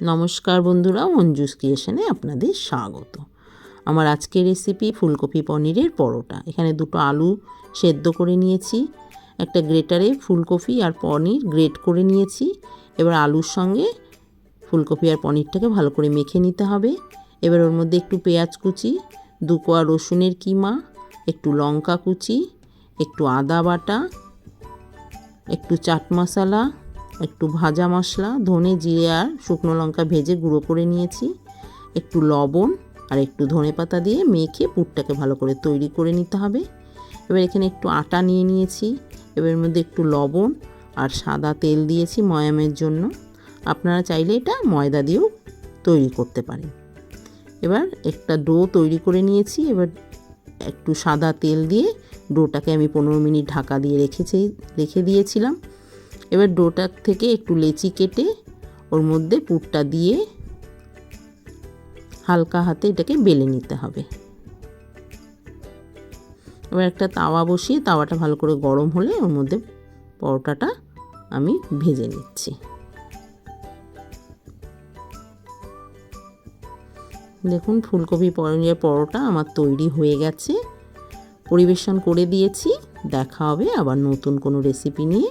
নমস্কার বন্ধুরা, মঞ্জুস ক্রিয়েশনে আপনাদের স্বাগত। আমার আজকের রেসিপি ফুলকপি পনিরের পরোটা। এখানে দুটো আলু সেদ্ধ করে নিয়েছি, একটা গ্রেটারে ফুলকপি আর পনির গ্রেট করে নিয়েছি। এবার আলুর সঙ্গে ফুলকপি আর পনিরটাকে ভালো করে মেখে নিতে হবে। এবার ওর মধ্যে একটু পেঁয়াজ কুচি, দু কোয়া রসুনের কিমা, একটু লঙ্কা কুচি, একটু আদা বাটা, একটু চাট মশলা একটু ভাজা মশলা, ধনে জিরে আর শুকনো লঙ্কা ভেজে গুঁড়ো করে নিয়েছি। একটু লবণ আর একটু ধনে পাতা দিয়ে মেখে পুরটাকে ভালো করে তৈরি করে নিতে হবে। এবার এখানে একটু আটা নিয়ে নিয়েছি। এবার মধ্যে একটু লবণ আর সাদা তেল দিয়েছি ময়ামের জন্য। আপনারা চাইলে এটা ময়দা দিয়েও তৈরি করতে পারেন। এবার একটা ডো তৈরি করে নিয়েছি। এবার একটু সাদা তেল দিয়ে ডোটাকে আমি পনেরো মিনিট ঢাকা দিয়ে রেখেছি, রেখে দিয়েছিলাম। এবার ডোটা থেকে একটু লেচি কেটে ওর মধ্যে পুরটা দিয়ে হালকা হাতে এটাকে বেলে নিতে হবে। এবার একটা তাওয়া বসিয়ে তাওয়াটা ভালো করে গরম হলে ওর মধ্যে পরোটাটা আমি ভেজে নিচ্ছি। দেখুন, ফুলকপি পনিরের পরোটা আমার তৈরি হয়ে গেছে। পরিবেশন করে দিয়েছি। দেখা হবে আবার নতুন কোনো রেসিপি নিয়ে।